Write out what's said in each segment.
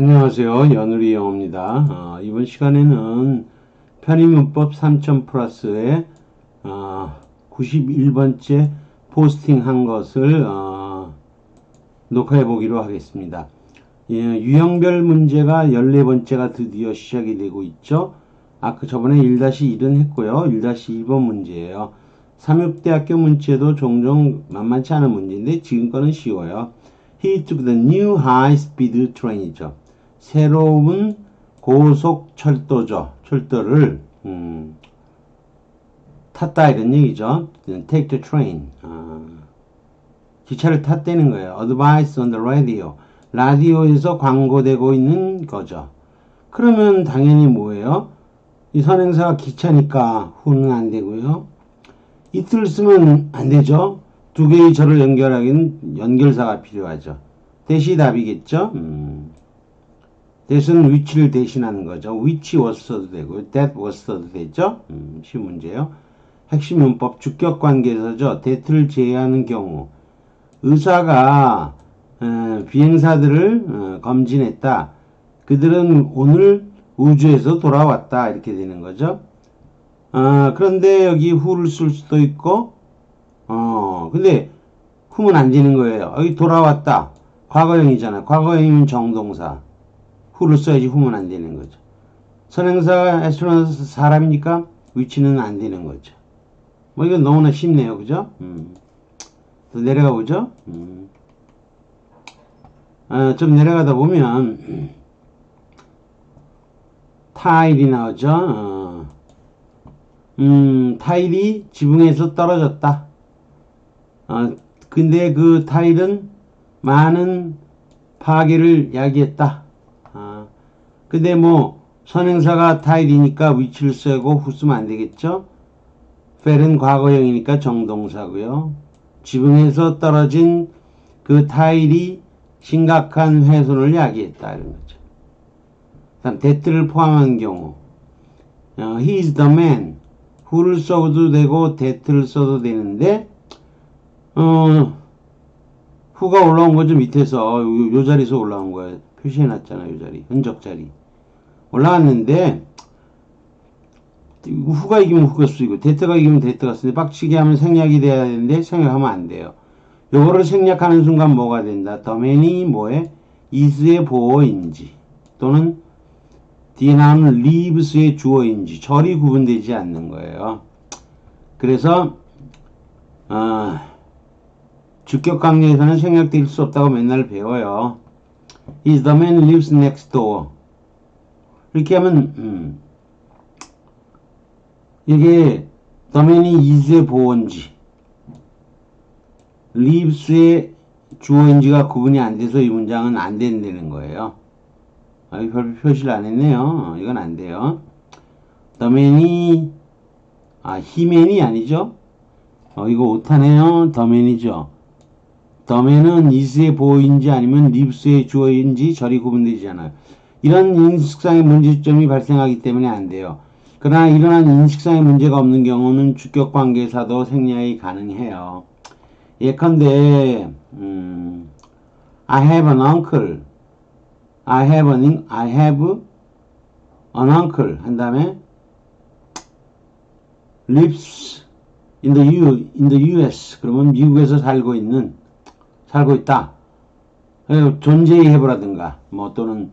안녕하세요. 연우리 영어입니다. 어, 이번 시간에는 편의문법 3000 플러스의 어, 91번째 포스팅 한 것을 어, 녹화해 보기로 하겠습니다. 예, 유형별 문제가 14번째가 드디어 시작이 되고 있죠. 아까 저번에 1-1은 했고요. 1-2번 문제예요. 삼육대학교 문제도 종종 만만치 않은 문제인데 지금 거는 쉬워요. He took the new high-speed train이죠. 새로운 고속 철도죠. 철도를 음, 탔다 이런 얘기죠. Take the train. 아, 기차를 탔다는 거예요. Advice on the radio. 라디오에서 광고되고 있는 거죠. 그러면 당연히 뭐예요? 이 선행사가 기차니까 후는 안 되고요. 이틀 쓰면 안 되죠. 두 개의 절을 연결하기는 연결사가 필요하죠. 대시 답이겠죠. 음. 대신 위치를 대신하는 거죠. 위치 써도 되고요. 써도 되죠. 음, 쉬운 문제요. 핵심 문법 주격 관계에서죠. that를 제외하는 경우 의사가 어, 비행사들을 어, 검진했다. 그들은 오늘 우주에서 돌아왔다. 이렇게 되는 거죠. 아, 그런데 여기 who를 쓸 수도 있고, 어, 근데 who는 안 되는 거예요. 여기 돌아왔다. 과거형이잖아. 과거형이면 정동사. Who를 써야지 who는 안 되는 거죠. 선행사가 에스트로나스 사람이니까 위치는 안 되는 거죠. 뭐 이건 너무나 쉽네요. 그죠? 음. 또 내려가 보죠. 음. 아, 좀 내려가다 보면 타일이 나오죠. 어. 음, 타일이 지붕에서 떨어졌다. 어, 근데 그 타일은 많은 파괴를 야기했다. 아, 근데 뭐 선행사가 타일이니까 위치를 쓰고 후 쓰면 안 되겠죠? 펠은 과거형이니까 정동사고요. 지붕에서 떨어진 그 타일이 심각한 훼손을 야기했다 이런 거죠. 다음 that를 포함한 경우 어, he is the man who를 써도 되고 that를 써도 되는데 어, 후가 올라온 거죠 밑에서 요, 요 자리에서 올라온 거예요 표시해 놨잖아요 요 자리. 흔적 자리. 올라왔는데 후가 이기면 후가 쓰이고 데트가 이기면 데트가 쓰이고 빡치게 하면 생략이 돼야 되는데 생략하면 안 돼요. 요거를 생략하는 순간 뭐가 된다? 더맨이 뭐에? is의 보어인지 또는 나오는 leaves의 주어인지 절이 구분되지 않는 거예요. 그래서 어, 주격 강령에서는 생략될 수 없다고 맨날 배워요. Is the man lives next door. 이렇게 하면 음, 이게 the man이 is의 보어인지 lives의 주어인지가 구분이 안 돼서 이 문장은 안 된다는 거예요. 아, 별 표시를 안 했네요. 이건 안 돼요. the man이 아, 히맨이 아니죠? 어, 이거 오타네요. 더맨이죠. 더맨은 이스의 보호인지 아니면 립스의 주어인지 절이 구분되지 않아요. 이런 인식상의 문제점이 발생하기 때문에 안 돼요. 그러나 일어난 인식상의 문제가 없는 경우는 주격 관계사도 생략이 가능해요. 예컨대 음, I have an uncle. I have an I have an uncle 한 다음에 lives in the U in the US 그러면 미국에서 살고 있는 살고 있다. 존재의 해부라든가 뭐 또는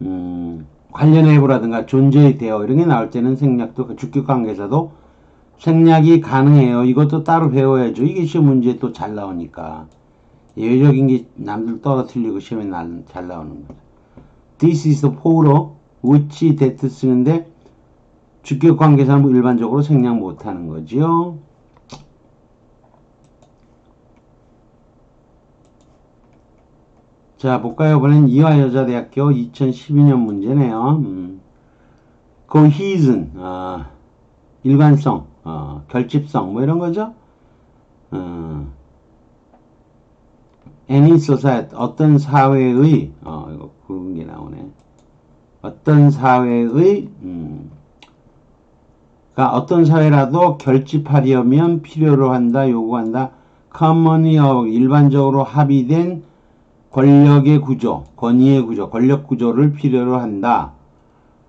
음, 관련의 해부라든가 존재의 대어 이런 게 나올 때는 생략도 그 주격 관계사도 생략이 가능해요. 이것도 따로 배워야죠. 이게 시험 문제에 또 잘 나오니까 예외적인 게 남들 떨어뜨리고 시험에 잘 나오는 거죠. This is the photo which that 쓰는데 주격 관계사는 일반적으로 생략 못하는 거지요. 자, 볼까요? 이번엔 이화여자대학교 2012년 문제네요. 음. cohesion, 아, 일관성, 어, 결집성, 뭐 이런 거죠? 어, any society, 어떤 사회의, 어, 이거 그런 게 나오네. 어떤 사회의, 음, 가 어떤 사회라도 결집하려면 필요로 한다, 요구한다. commonly 일반적으로 합의된 권력의 구조, 권위의 구조, 권력 구조를 필요로 한다.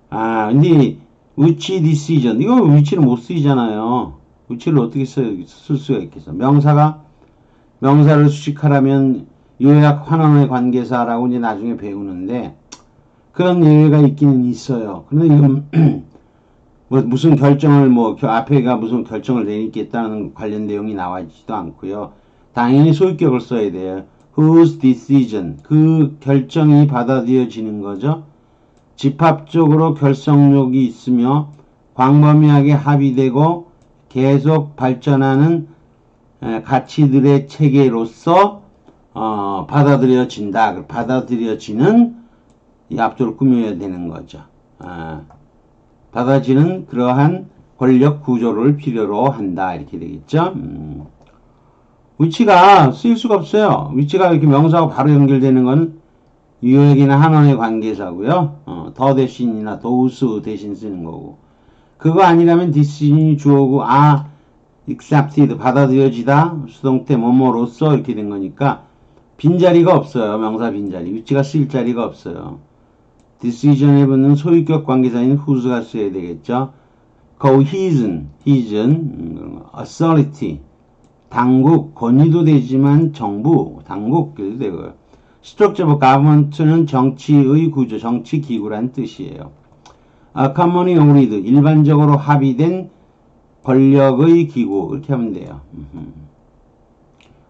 아, 근데 which decision 이거 위치를 못 쓰이잖아요. 위치를 어떻게 쓸, 쓸 수가 있겠어? 명사가 명사를 수식하라면 요약 환원의 관계사라고 이제 나중에 배우는데 그런 예외가 있기는 있어요. 그런데 이건 뭐 무슨 결정을 뭐 겨- 앞에가 무슨 결정을 내리겠다는 관련 내용이 나와 있지도 않고요. 당연히 소유격을 써야 돼요. Whose decision 그 결정이 받아들여지는 거죠. 집합적으로 결정력이 있으며 광범위하게 합의되고 계속 발전하는 에, 가치들의 체계로서 어, 받아들여진다. 받아들여지는 이 앞쪽을 꾸며야 되는 거죠. 아, 받아지는 그러한 권력 구조를 필요로 한다. 이렇게 되겠죠. 음. 위치가 쓰일 수가 없어요. 위치가 이렇게 명사하고 바로 연결되는 건 유역이나 한원의 관계사고요. 어, 더 대신이나 도우스 대신 쓰는 거고. 그거 아니라면 디스인이 주어고 아 accepted 받아들여지다 수동태 뭐뭐로써 이렇게 된 거니까 빈자리가 없어요. 명사 빈자리. 위치가 쓰일 자리가 없어요. decision에 붙는 소유격 관계사인 whose가 써야 되겠죠. cohesion, hesion, 음, authority, 당국, 권위도 되지만 정부, 당국, 그래도 되고요. of government는 정치의 구조, 정치 기구란 뜻이에요. 아, commonly 일반적으로 합의된 권력의 기구, 이렇게 하면 돼요.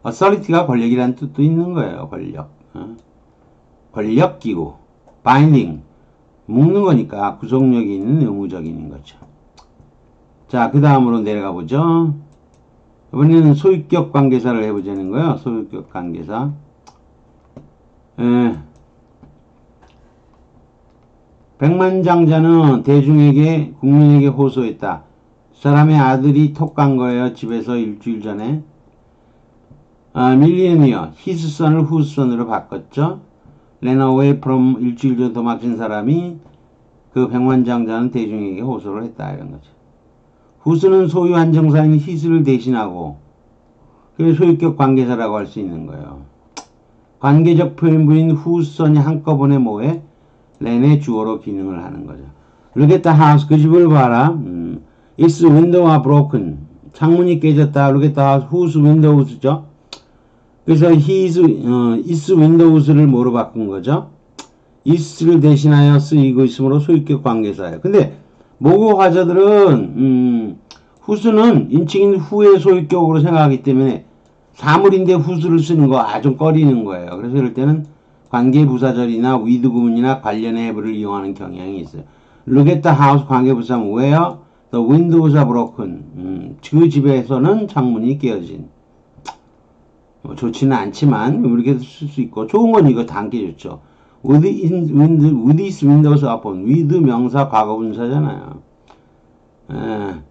authority가 권력이라는 뜻도 있는 거예요, 권력. 어? 권력 기구, binding, 묶는 거니까 구속력이 있는 의무적인 거죠. 자, 그 다음으로 내려가 보죠. 이번에는 소유격 관계사를 해보자는 거예요. 소유격 관계사. 에, 백만장자는 대중에게 국민에게 호소했다. 사람의 아들이 톡 간 거예요. 집에서 일주일 전에. 아, 밀리언이요. 히스 선을 후스 선으로 바꿨죠. away from 일주일 전 도망친 사람이 그 백만장자는 대중에게 호소를 했다. 이런 거죠. 후스는 소유 한 정사인 히스를 대신하고 그게 소유격 관계사라고 할 수 있는 거예요. 관계적 표현부인 후선이 한꺼번에 뭐해? 렌의 주어로 기능을 하는 거죠. Look at the house. 그 집을 봐라. 음. Its window are broken. 창문이 깨졌다. Look at the house. Whose windows죠? 그래서 his, 어, its windows를 뭐로 바꾼 거죠? is를 대신하여 쓰이고 있으므로 소유격 관계사예요. 근데 모국 화자들은 음, 후수는 인칭인 후의 소유격으로 생각하기 때문에 사물인데 후수를 쓰는 거 아주 꺼리는 거예요. 그래서 이럴 때는 관계부사절이나 위드 구문이나 관련의 해부를 이용하는 경향이 있어요. Look at the house 관계부사는 where the windows are broken. 음, 그 집에서는 창문이 깨어진. 뭐 좋지는 않지만 이렇게 쓸 수 있고 좋은 건 이거 단계 좋죠. With, in, with, these windows upon with 명사 과거분사잖아요. 에,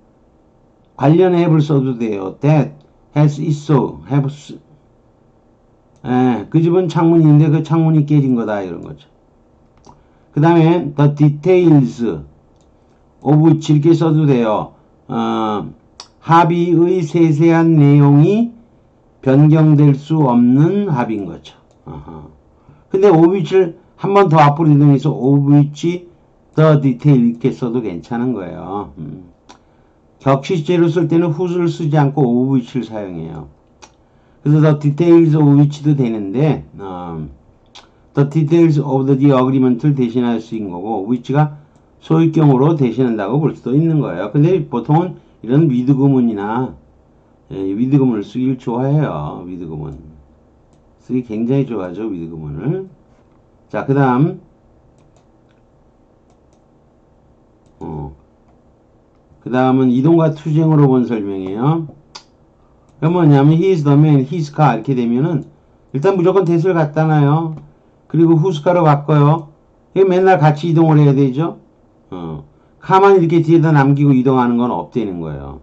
관련 앱을 써도 돼요. that has 있어 have 에, 그 집은 창문이 있는데 그 창문이 깨진 거다 이런 거죠. 그 다음에 the details of 이렇게 써도 돼요. 어, 합의의 세세한 내용이 변경될 수 없는 합의인 거죠. 어허. 근데 오비치를 한 번 더 앞으로 이동해서 오비치 더 디테일 이렇게 써도 괜찮은 거예요. 음. 격시제로 쓸 때는 후수를 쓰지 않고 오비치를 사용해요. 그래서 더 디테일즈 오비치도 되는데 어, the details of the agreement를 대신할 수 있는 거고 which가 소유격으로 대신한다고 볼 수도 있는 거예요. 근데 보통은 이런 위드 구문이나 예, 위드 구문을 쓰길 좋아해요. 위드 구문. 쓰기 굉장히 좋아하죠. 위드 구문을. 자, 그 다음. 어. 그 다음은 이동과 투쟁으로 본 설명이에요. 그 뭐냐면 he is the man, his car 이렇게 되면은 일단 무조건 대수를 갖다 놔요. 그리고 후스카로 바꿔요. 이게 맨날 같이 이동을 해야 되죠. 어. 카만 이렇게 뒤에다 남기고 이동하는 건 없다는 거예요.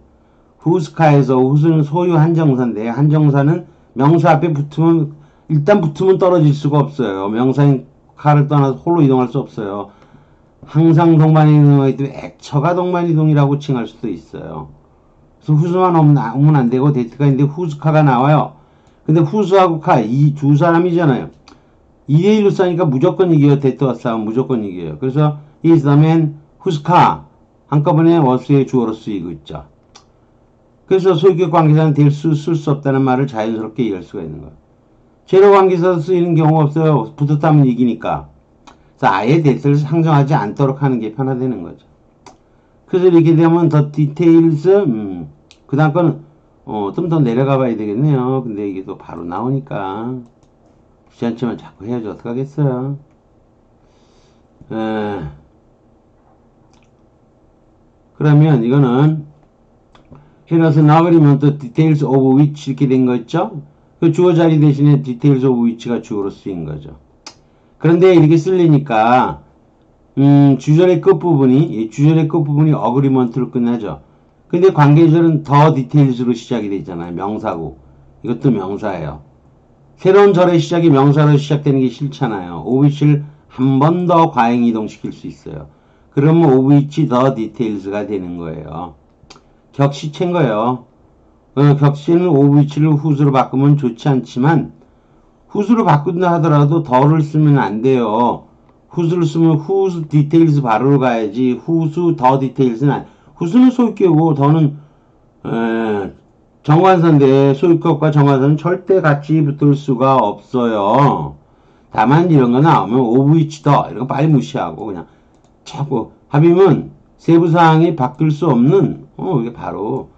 후스카에서 후스는 소유 한정사인데 한정사는 명사 앞에 붙으면 일단 붙으면 떨어질 수가 없어요. 명사인 카를 떠나서 홀로 이동할 수 없어요. 항상 동반 이동하기 때문에 액처가 동반 이동이라고 칭할 수도 있어요. 그래서 후수만 오면 안 되고 데이트가 있는데 후스카가 나와요. 근데 후수하고 카 이 두 사람이잖아요. 2대1로 싸니까 무조건 이겨요. 데트와 싸움 무조건 이겨요. 그래서 man whose car 한꺼번에 워스의 주어로 쓰이고 있죠. 그래서 소유격 관계사는 될 수, 쓸 수 없다는 말을 자연스럽게 이해할 수가 있는 거예요. 제로 관계사 쓰이는 경우가 없어요. 붙었다면 이기니까. 그래서 아예 데이터를 상정하지 않도록 하는 게 편하다는 거죠. 그래서 이렇게 되면 더 디테일스, 음, 그 다음 거는, 어, 좀 더 내려가 봐야 되겠네요. 근데 이게 또 바로 나오니까. 귀찮지만 자꾸 해야지 어떡하겠어요. 에, 그러면 이거는 해라서 나버리면 또 details of which 이렇게 된 거 있죠? 그 주어 자리 대신에 details of which가 주어로 쓰인 거죠. 그런데 이렇게 쓸리니까 음, 주절의 끝부분이 이 주절의 끝부분이 어그리먼트로 끝나죠. 근데 관계절은 더 디테일스로 시작이 되잖아요. 명사고. 이것도 명사예요. 새로운 절의 시작이 명사로 시작되는 게 싫잖아요. 오비치를 한 번 더 과행 이동시킬 수 있어요. 그러면 오비치 더 디테일스가 되는 거예요. 격시체인 거예요. 어, 격시는 오비치를 후수로 바꾸면 좋지 않지만 후수로 바꾼다 하더라도 더를 쓰면 안 돼요. 후수를 쓰면 후수 디테일스 바로 가야지 후수 더 디테일스는 안 후수는 소유격이고 더는 에, 정관사인데 소유격과 정관사는 절대 같이 붙을 수가 없어요. 다만 이런 거 나오면 오브이치 더 이런 거 빨리 무시하고 그냥 자꾸 합의문 세부사항이 바뀔 수 없는 어 이게 바로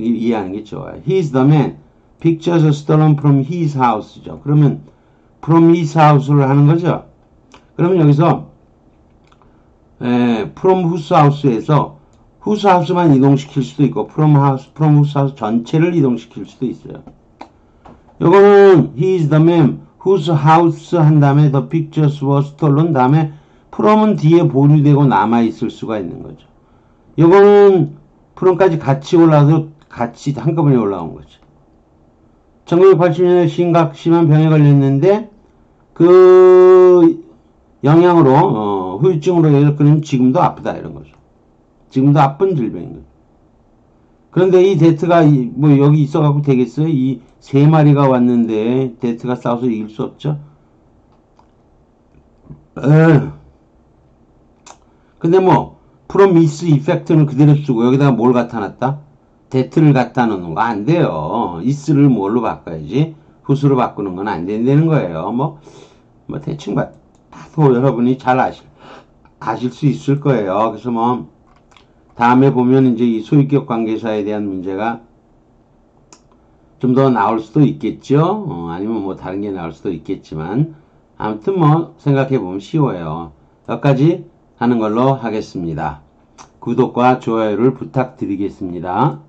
이해하는 게 좋아요. He's the man. Pictures are stolen from his house죠. 그러면 from his house를 하는 거죠. 그러면 여기서 에, from whose house에서 whose house만 이동시킬 수도 있고 from house, from whose house 전체를 이동시킬 수도 있어요. 요거는 he is the man whose house 한 다음에 the pictures were stolen 다음에 from은 뒤에 보류되고 남아 있을 수가 있는 거죠. 요거는 from까지 같이 올라서 같이 한꺼번에 올라온 거죠. 1980년에 심각 심한 병에 걸렸는데 그 영향으로 어, 후유증으로 인해서 그는 지금도 아프다 이런 거죠. 지금도 아픈 질병인 거죠. 그런데 이 데트가 이- 뭐 여기 있어갖고 되겠어요? 이 세 마리가 왔는데 데트가 싸워서 이길 수 없죠. 에. 근데 뭐 프로미스 이펙트는 그대로 쓰고 여기다가 뭘 갖다 놨다? 데트를 갖다 놓는 거 안 돼요. 이스를 뭘로 바꿔야지 후수로 바꾸는 건 안 된다는 거예요. 뭐, 뭐 대충 봐- 봐도 여러분이 잘 아실 아실 수 있을 거예요. 그래서 뭐 다음에 보면 이제 이 소유격 관계사에 대한 문제가 좀 더 나올 수도 있겠죠. 어, 아니면 뭐 다른 게 나올 수도 있겠지만 아무튼 뭐 생각해 보면 쉬워요. 여기까지 하는 걸로 하겠습니다. 구독과 좋아요를 부탁드리겠습니다.